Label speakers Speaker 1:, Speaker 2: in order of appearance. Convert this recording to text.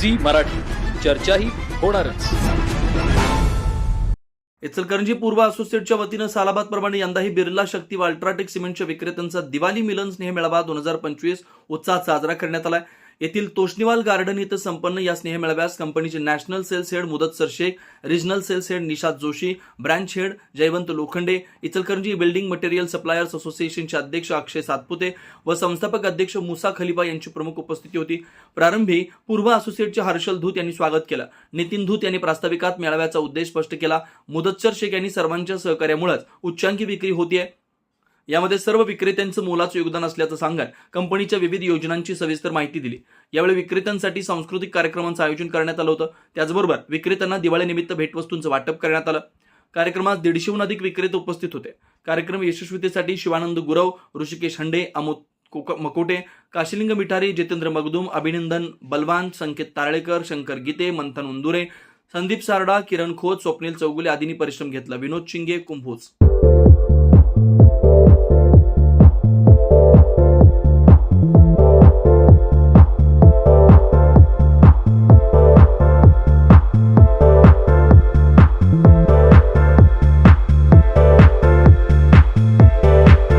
Speaker 1: Zee Marathi. चर्चाही होणारच.
Speaker 2: इचलकरंजी पूर्व असोसिएटच्या वतीनं सालाबाद प्रमाणे यंदाही बिर्ला शक्ती व अल्ट्राटेक सिमेंटच्या विक्रेत्यांचा दिवाळी मिलन स्नेह मेळावा दोन हजार पंचवीस उत्साहात साजरा करण्यात आलाय. येथील तोष्णीवाल गार्डन इथं संपन्न या स्नेहमेळाव्यास कंपनीचे national sales head Mudat Shaikh regional sales head Nishad Joshi branch head Jaywant Lokhande Ichalkaranji building material suppliers असोसिएशनचे अध्यक्ष अक्षय सातपुते व संस्थापक अध्यक्ष मुसा खलिफा यांची प्रमुख उपस्थिती होती. प्रारंभी पूर्व असोसिएटचे हर्षल धूत यांनी स्वागत केलं. नितीन धूत यांनी प्रास्ताविकात मेळाव्याचा उद्देश स्पष्ट केला. मुदतसर शेख यांनी सर्वांच्या सहकार्यामुळेच उच्चांकी विक्री होतीये. यामध्ये सर्व विक्रेत्यांचं मोलाचं योगदान असल्याचं सांगत कंपनीच्या विविध योजनांची सविस्तर माहिती दिली. यावेळी विक्रेत्यांसाठी सांस्कृतिक कार्यक्रमांचं आयोजन करण्यात आलं होतं. त्याचबरोबर विक्रेत्यांना दिवाळीनिमित्त भेटवस्तूंचं वाटप करण्यात आलं. कार्यक्रमात दीडशेहून अधिक विक्रेते उपस्थित होते. कार्यक्रम यशस्वीतेसाठी शिवानंद गुरव ऋषिकेश हंडे अमोद मकोटे काशिलिंग मिठारी जितेंद्र मगदूम अभिनंदन बलवान संकेत तारळेकर शंकर गीते मंथन उंदुरे संदीप सारडा किरण खोत स्वप्नील चौगुले आदींनी परिश्रम घेतला. विनोद शिंगे कुंभोज.